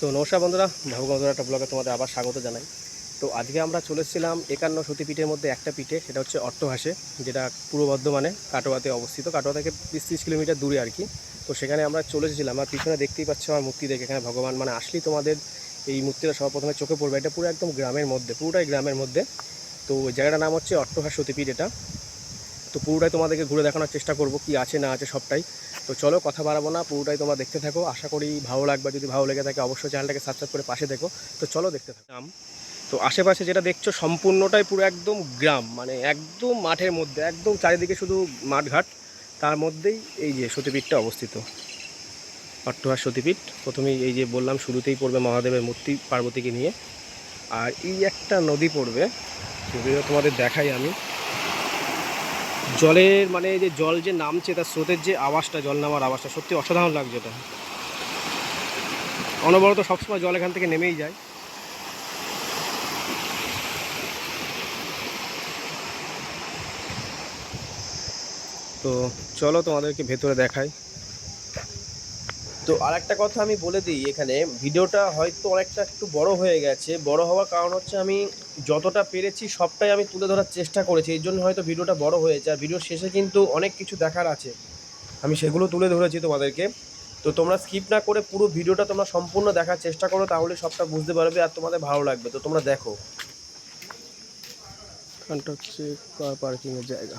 তো নমস্কার বন্ধুরা ভাবগন্ধরা একটা ব্লগে তোমাদের আবার স্বাগত জানাই। তো আজকে আমরা চলে এসেছিলাম একান্ন সতীপীঠের মধ্যে একটা পিঠে, সেটা হচ্ছে অট্টহাসে, যেটা পূর্ব বর্ধমানে কাটোয়াতে অবস্থিত। কাটোয়া থেকে বিশ ত্রিশ কিলোমিটার দূরে আর কি। তো সেখানে আমরা চলে এসেছিলাম, আর পিছনে দেখতেই পাচ্ছ আমার মূর্তি দেখে, এখানে ভগবান মানে আসলেই তোমাদের এই মূর্তিটা সর্বপ্রথমে চোখে পড়বে। এটা পুরো একদম গ্রামের মধ্যে, পুরোটাই গ্রামের মধ্যে। তো জায়গাটার নাম হচ্ছে অট্টহাস সতীপীঠ এটা। তো পুরোটাই তোমাদেরকে ঘুরে দেখানোর চেষ্টা করব, কি আছে না আছে সবটাই। তো চলো কথা বাড়াবো না, পুরোটাই তোমরা দেখতে থাকো। আশা করি ভালো লাগবে, যদি ভালো লেগে থাকে অবশ্যই চ্যানেলটাকে সাবস্ক্রাইব করে পাশে দেখো। তো চলো দেখতে থাকো। আম তো আশেপাশে যেটা দেখছ, সম্পূর্ণটাই পুরো একদম গ্রাম মানে একদম মাঠের মধ্যে, একদম চারিদিকে শুধু মাঠঘাট। তার মধ্যেই এই যে সতীপীঠটা অবস্থিত। অট্টহাস সতীপীঠ, প্রথমেই এই যে বললাম, শুরুতেই পড়বে মহাদেবের মূর্তি পার্বতীকে নিয়ে। আর এই একটা নদী পড়বে যদিও তোমাদের দেখাই আমি। জলের মানে যে জল যে নামছে, তার স্রোতের যে আওয়াজটা, জল নামার আওয়াজটা, সত্যি অসাধারণ লাগছে এটা। অনবরত সবসময় জল এখান থেকে নেমেই যায়। তো চলো তোমাদেরকে ভেতরে দেখাই। তো আর একটা কথা আমি বলে দিই এখানে, ভিডিওটা হয়তো অনেকটা একটু বড় হয়ে গেছে। বড় হওয়ার কারণ হচ্ছে আমি যতটা পেরেছি সবটাই আমি তুলে ধরার চেষ্টা করেছি। এই জন্য হয়তো ভিডিওটা বড় হয়েছে আর ভিডিওর শেষে কিন্তু অনেক কিছু দেখার আছে। আমি সেগুলো তুলে ধরেছি তোমাদেরকে। তো তোমরা স্কিপ না করে পুরো ভিডিওটা তোমরা সম্পূর্ণ দেখার চেষ্টা করো, তাহলে সবটা বুঝতে পারবে আর তোমাদের ভালো লাগবে। তো তোমরা দেখো। এখানটা হচ্ছে পার্কিংয়ের জায়গা।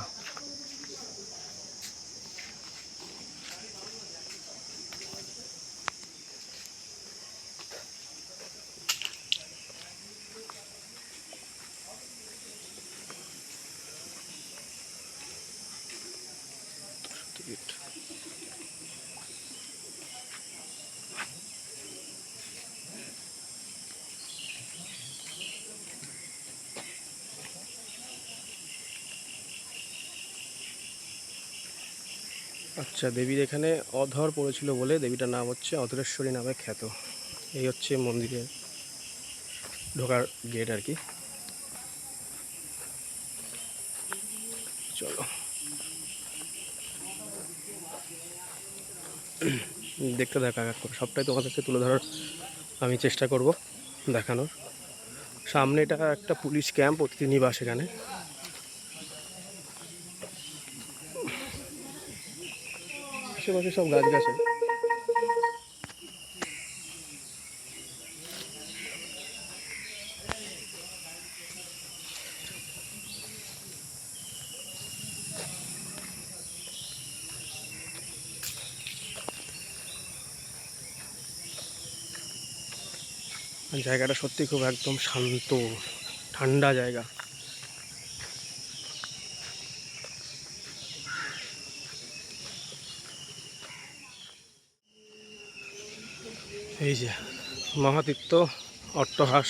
আচ্ছা দেবীর এখানে অধর পড়েছিল বলে দেবীটার নাম হচ্ছে অধরেশ্বরী নামে খ্যাত। এই হচ্ছে মন্দিরের ঢোকার গেট আর কি। চলো। দেখতে দেখা করে সবটাই তোমাদেরকে তুলে ধরার আমি চেষ্টা করব দেখানোর। সামনে এটা একটা পুলিশ ক্যাম্প, অতিথি নিবাস এখানে। আশেপাশে সব গাছ গাছে জায়গাটা সত্যি খুব একদম শান্ত, ঠান্ডা জায়গা। এই যে, মহাতীর্থ অট্টহাস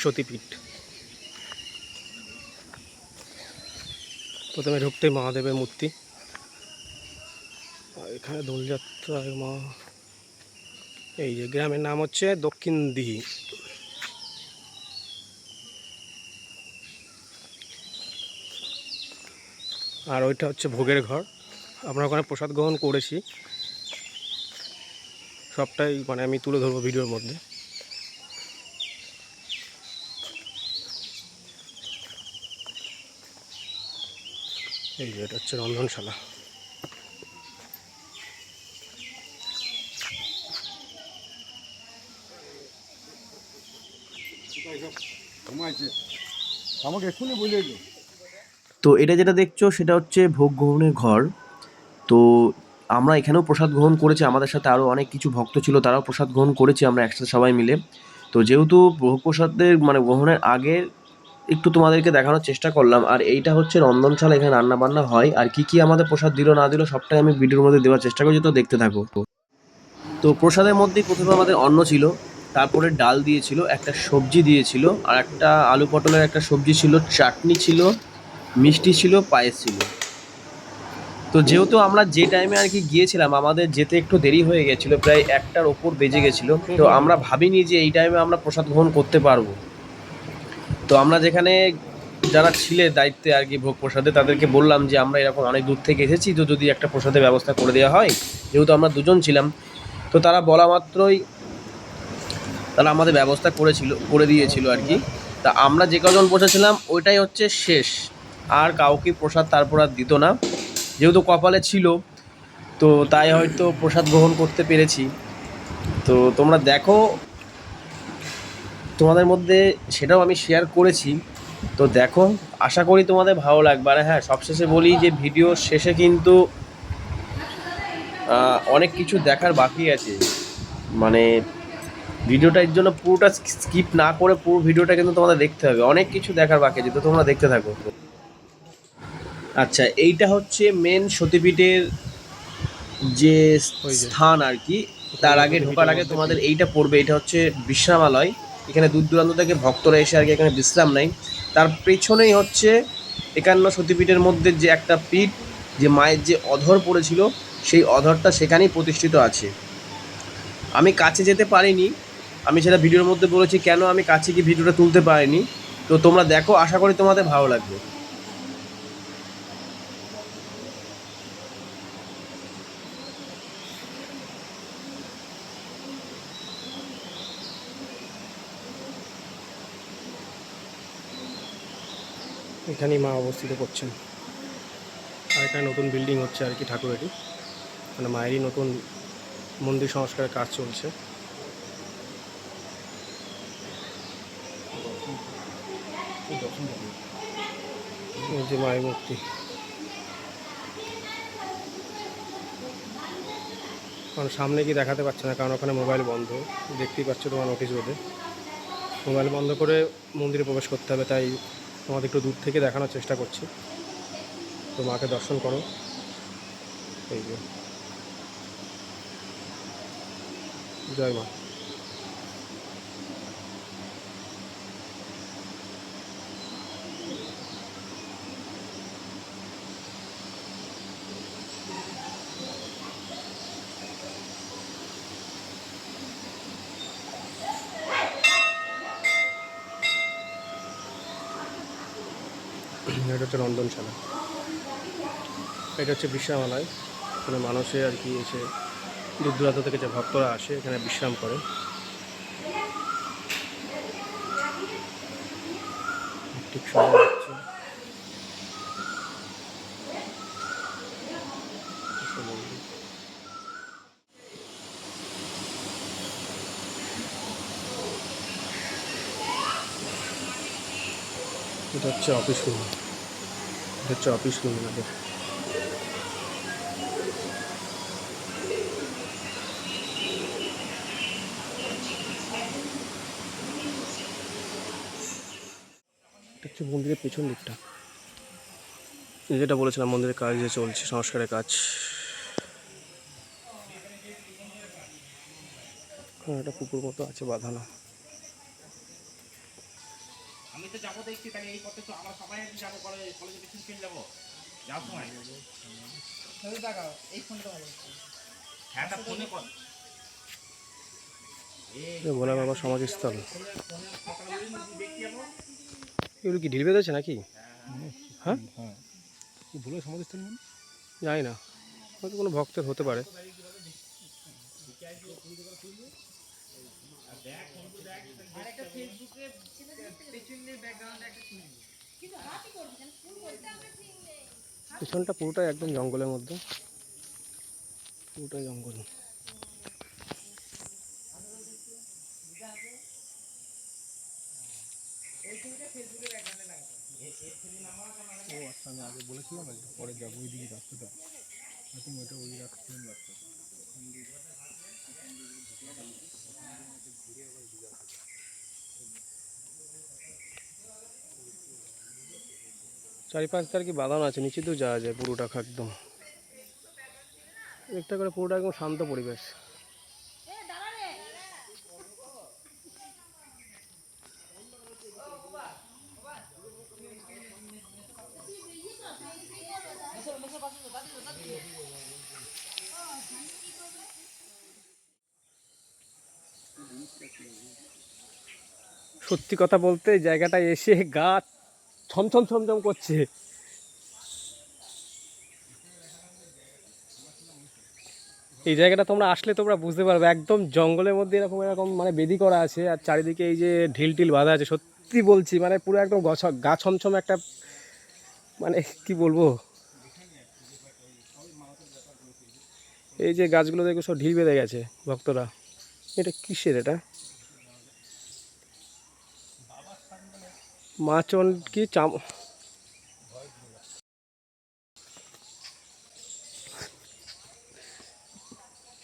সতীপীঠ। প্রথমে ঢুকতেই মহাদেবের মূর্তি। এখানে দোলযাত্রায় মা এই যে গ্রামের নাম হচ্ছে দক্ষিণ দিঘি। আর ওইটা হচ্ছে ভোগের ঘর। আমরা ওখানে প্রসাদ গ্রহণ করেছি। সবটাই মানে আমি তুলে ধরবো ভিডিওর মধ্যে। এই যে এটা হচ্ছে রন্ধনশালা। আমাকে এক্ষুনি বলে তো এটা যেটা দেখছ, সেটা হচ্ছে ভোগ গ্রহণের ঘর। তো আমরা এখানেও প্রসাদ গ্রহণ করেছি, আমাদের সাথে আরও অনেক কিছু ভক্ত ছিল, তারাও প্রসাদ গ্রহণ করেছি, আমরা একসাথে সবাই মিলে। তো যেহেতু ভোগ প্রসাদের মানে গ্রহণের আগে একটু তোমাদেরকে দেখানোর চেষ্টা করলাম, আর এইটা হচ্ছে রন্ধনশালা, এখানে রান্না বান্না হয়। আর কি কি আমাদের প্রসাদ দিল, না দিল, সবটাই আমি ভিডিওর মধ্যে দেওয়ার চেষ্টা করছি তো দেখতে থাকো। তো প্রসাদের মধ্যেই প্রথমে আমাদের অন্ন ছিল। তারপরে ডাল দিয়েছিল, একটা সবজি দিয়েছিল, আর একটা আলু পটলের একটা সবজি ছিল, চাটনি ছিল, মিষ্টি ছিল, পায়েস ছিল। তো যেহেতু আমরা যে টাইমে আর কি গিয়েছিলাম, আমাদের যেতে একটু দেরি হয়ে গেছিল, প্রায় একটার ওপর বেজে গেছিল, তো আমরা ভাবিনি যে এই টাইমে আমরা প্রসাদ গ্রহণ করতে পারব। তো আমরা যেখানে যারা ছিলে দায়িত্বে আর কি ভোগ প্রসাদে, তাদেরকে বললাম যে আমরা এরকম অনেক দূর থেকে এসেছি, তো যদি একটা প্রসাদের ব্যবস্থা করে দেওয়া হয়, যেহেতু আমরা দুজন ছিলাম, তো তারা বলা মাত্রই তারা আমাদের ব্যবস্থা করেছিল, করে দিয়েছিল আর কি। তা আমরা যে কজন বসেছিলাম, ওইটাই হচ্ছে শেষ। আর কাউকে প্রসাদ তারপর আর দিত না। যেহেতু কপালে ছিল, তো তাই হয়তো প্রসাদ গ্রহণ করতে পেরেছি। তো তোমরা দেখো, তোমাদের মধ্যে সেটাও আমি শেয়ার করেছি। তো দেখো, আশা করি তোমাদের ভালো লাগবে। আর হ্যাঁ সবশেষে বলি যে ভিডিও শেষে কিন্তু অনেক কিছু দেখার বাকি আছে। মানে ভিডিওটা এর জন্য পুরোটা স্কিপ না করে পুরো ভিডিওটা কিন্তু তোমাদের দেখতে হবে। অনেক কিছু দেখার বাকি আছে তো তোমরা দেখতে থাকো। আচ্ছা এইটা হচ্ছে মেন সতীপীঠের যে স্থান আর কি তার আগে ঢোকার আগে তোমাদের এইটা পড়বে এটা হচ্ছে বিশ্রামালয়। এখানে দূর দূরান্ত থেকে ভক্তরা এসে আর কি এখানে বিশ্রাম নেয়। তার পেছনেই হচ্ছে একান্ন সতীপীঠের মধ্যে যে একটা পীঠ যে মায়ের যে অধর পড়েছিল সেই অধরটা সেখানেই প্রতিষ্ঠিত আছে। আমি কাছে যেতে পারিনি আমি সেটা ভিডিওর মধ্যে বলেছি, কেন আমি কাছে গিয়ে ভিডিওটা তুলতে পারিনি? তো তোমরা দেখো, আশা করি তোমাদের ভালো লাগবে। এখানেই মা অবস্থিত করছেন। আর এখানে নতুন বিল্ডিং হচ্ছে আর কি ঠাকুরেরই। মানে মায়েরই নতুন মন্দির সংস্কারের কাজ চলছে। যে মায়ের মূর্তি। কারণ সামনে কি দেখাতে পারছে না, কারণ ওখানে মোবাইল বন্ধ। দেখতেই পাচ্ছ তোমার নোটিশ বোর্ডে মোবাইল বন্ধ করে মন্দিরে প্রবেশ করতে হবে, তাই তোমাদের একটু দূর থেকে দেখানোর চেষ্টা করছি। তো মাকে দর্শন করো। এই যে। জয় মা এটা হচ্ছে রন্ধনশালা এটা হচ্ছে বিশ্রামালয়। এখানে মানুষে আর কি এসে দূর দূরান্ত থেকে যে ভক্তরা আসে, এখানে বিশ্রাম করে। ঠিক এটা হচ্ছে অফিস রুম। এটা হচ্ছে অফিস রুম আমাদের। হচ্ছে মন্দিরের পেছন দিকটা। যেটা বলেছিলাম মন্দিরের কাজ যে চলছে সংস্কারের কাজ। ওখানে একটা কুকুর মতো আছে বাঁধানো। আমি তো যাব দেখছি তাহলে এই পথে তো আমরা সবাই যাব কলেজে কলেজে পিছন চলে যাব যাওয়ার সময়? হ্যাঁ তা ফোনে কর। ভোলা বাবা সমাধিস্থল এগুলো কি ঢিল বেঁধেছে নাকি? হ্যাঁ? হ্যাঁ ভুলে জানি না। হয়তো কোনো ভক্তের হতে পারে। পিছনটা পুরোটাই একদম জঙ্গলের মধ্যে। পুরোটাই জঙ্গল। ও আচ্ছা আমি আগে বলেছিলাম পরে যাব ওই দিকে রাস্তাটা। এখন ওইটা ওই চারিপাশ দিয়ে আর কি বাঁধানো আছে? নিচে তো যাওয়া যায় পুরোটা একদম। একটা করে পুরোটা একদম শান্ত পরিবেশ। সত্যি কথা বলতে এই জায়গাটায় এসে গা ছমছম ছমছম করছে। এই জায়গাটা তোমরা আসলে তোমরা বুঝতে পারবে, একদম জঙ্গলের মধ্যে এরকম এরকম মানে বেদি করা আছে আর চারিদিকে এই যে ঢিল টিল বাঁধা আছে, সত্যি বলছি মানে পুরো একদম গছ, গা ছমছম একটা মানে কি বলব? এই যে গাছগুলো দেখো সব ঢিল বেঁধে গেছে, ভক্তরা। এটা কিসের এটা? মাচন কি চাম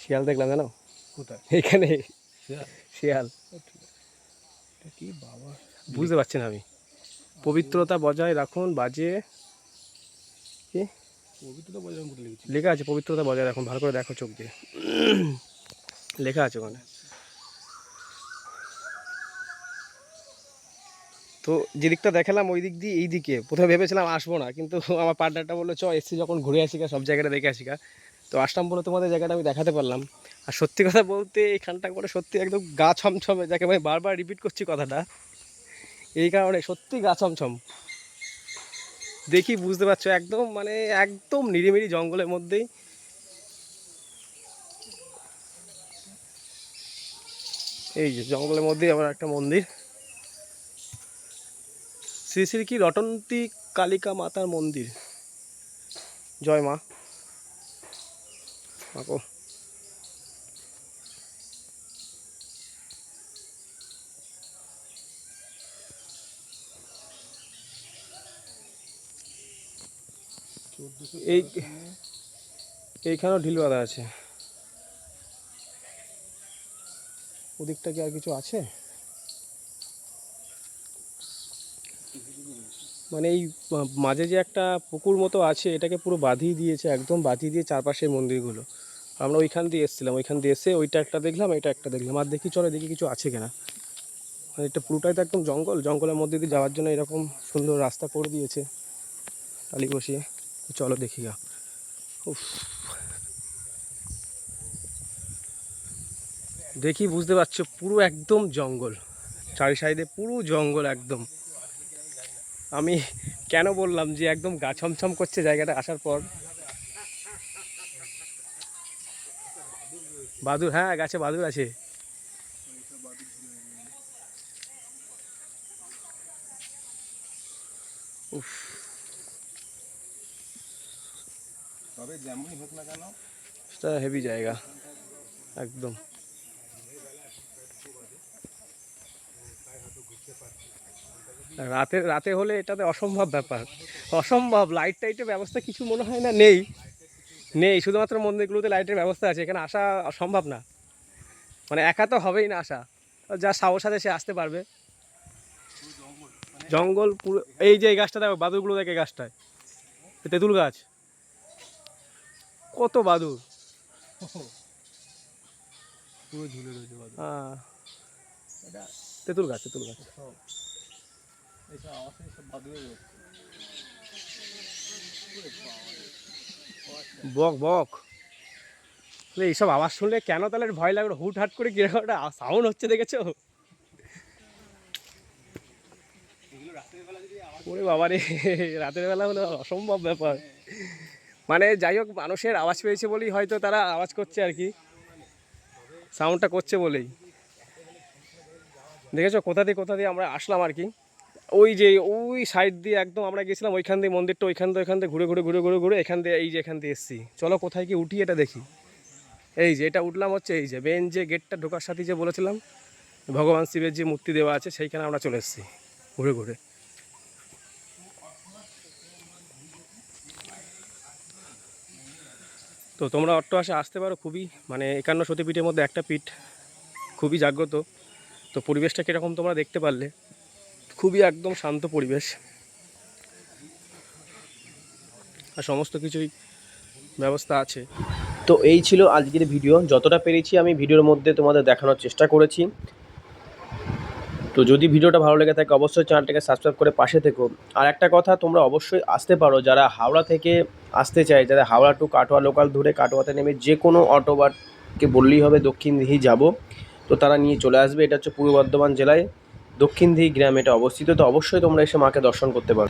শিয়াল দেখলাম জানো? কোথায়? এখানে। শিয়াল? কি বাবা? বুঝতে পারছি না আমি। পবিত্রতা বজায় রাখুন বাজে। কি? পবিত্র তো বজরং করে লিখেছি। লেখা আছে পবিত্রতা বজায় রাখুন। ভালো করে দেখো চোখ দিয়ে। লেখা আছে ওখানে। তো যে দিকটা দেখালাম ওই দিক দিয়ে এই দিকে। প্রথমে ভেবেছিলাম আসব না, কিন্তু আমার পার্টনারটা বলল, চ, এসছি যখন ঘুরে আসি সব জায়গাটা দেখে আসি তো আসলাম বলে তোমাদের জায়গাটা আমি দেখাতে পারলাম। আর সত্যি কথা বলতে এখানটা করে সত্যি একদম গা ছমছমে, যাকে আমি বারবার রিপিট করছি কথাটা, এই কারণে সত্যি গা ছমছম। দেখি, বুঝতে পারছ, একদম মানে একদম নিরিমিরি জঙ্গলের মধ্যেই। এই যে জঙ্গলের মধ্যেই আমার একটা মন্দির। শ্রী শ্রী কি রটন্তী কালিকা মাতার মন্দির? জয় মা। মাকো এই এইখানেও ঢিল আছে। ওদিকটা কি আর কিছু আছে? মানে এই মাঝে যে একটা পুকুর মতো আছে, এটাকে পুরো বাঁধিয়ে দিয়েছে, একদম বাঁধিয়ে দিয়ে চারপাশে মন্দিরগুলো। আমরা ওইখান দিয়ে এসেছিলাম, ওইখান দিয়ে এসে ওইটা একটা দেখলাম, এটা একটা দেখলাম। আর দেখি, চলো দেখি কিছু আছে কিনা। মানে এটা পুরোটাই তো একদম জঙ্গল, জঙ্গলের মধ্যে দিয়ে যাওয়ার জন্য এরকম সুন্দর রাস্তা করে দিয়েছে টালি বসিয়ে চলো দেখি গা। উফ। দেখি, বুঝতে পারছ, পুরো একদম জঙ্গল। চারি সাইডে পুরো জঙ্গল একদম। আমি কেন বললাম যে একদম গা ছমছম করছে জায়গাটা আসার পর? বাদুর হ্যাঁ গাছে বাদুর আছে। উফ। তবে যেমনই হোক না কেন। সেটা হেভি জায়গা একদম। রাতে রাতে হলে এটাতে অসম্ভব ব্যাপার। অসম্ভব লাইট টাইটের ব্যবস্থা কিছু মনে হয় না নেই। নেই শুধুমাত্র মন্দিরগুলোতে লাইটের ব্যবস্থা আছে এখানে আসা সম্ভব না। মানে একা তো হবেই না আসা। যা সাহস আছে সে আসতে পারবে। জঙ্গল পুরো এই যে এই গাছটা দেখো বাদুরগুলো দেখে গাছটায়। তেঁতুল গাছ। কত বাদুর। পুরো ঝুলে রয়েছে বাদল হ্যাঁ তেঁতুল গাছ তেঁতুল গাছ। এইসব বাদুড়ে বক বক। এইসব আওয়াজ শুনলে কেন তাহলে ভয় লাগল? হুট হাট করে কীরকম একটা সাউন্ড হচ্ছে দেখেছ? ওরে বাবা রে রাতের বেলা হলো অসম্ভব ব্যাপার। মানে যাই হোক মানুষের আওয়াজ পেয়েছে বলেই হয়তো তারা আওয়াজ করছে আর কি। সাউন্ডটা করছে বলেই। দেখেছ কোথা দিয়ে কোথা দিয়ে আমরা আসলাম আর কি? ওই যে, ওই সাইড দিয়ে একদম আমরা গেছিলাম, ওইখান দিয়ে মন্দিরটা, ওইখান দিয়ে ওইখান দিয়ে ঘুরে ঘুরে ঘুরে ঘুরে ঘুরে, এখান দিয়ে, এই যে এখান দিয়ে এসছি। চলো কোথায় কি উঠি এটা দেখি। এই যে, এটা উঠলাম হচ্ছে এই যে মেন যে গেটটা ঢোকার সাথে যে বলেছিলাম, ভগবান শিবের যে মূর্তি দেওয়া আছে, সেইখানে আমরা চলে এসেছি, ঘুরে ঘুরে। তো তোমরা অট্ট আসে আসতে পারো খুবই মানে একান্ন সতীপীঠের মধ্যে একটা পিঠ খুবই জাগ্রত। তো পরিবেশটা কীরকম তোমরা দেখতে পারলে? খুবই একদম শান্ত পরিবেশ। আর সমস্ত কিছুই ব্যবস্থা আছে। তো এই ছিল আজকের ভিডিও। যতটা পেরেছি আমি ভিডিওর মধ্যে তোমাদের দেখানোর চেষ্টা করেছি। তো যদি ভিডিওটা ভালো লেগে থাকে, অবশ্যই চ্যানেলটাকে সাবস্ক্রাইব করে পাশে থেকো। আর একটা কথা, তোমরা অবশ্যই আসতে পারো, যারা হাওড়া থেকে আসতে চায়, যারা হাওড়া টু কাটোয়া লোকাল ধরে কাটোয়াতে নেমে যে কোনো অটো বাটকে বললেই হবে, দক্ষিণ দিঘি যাব। তো তারা নিয়ে চলে আসবে। এটা হচ্ছে পূর্ব বর্ধমান জেলায়। দক্ষিণ দিঘি গ্রাম এটা অবস্থিত তো অবশ্যই তোমরা এসে মাকে দর্শন করতে পারো।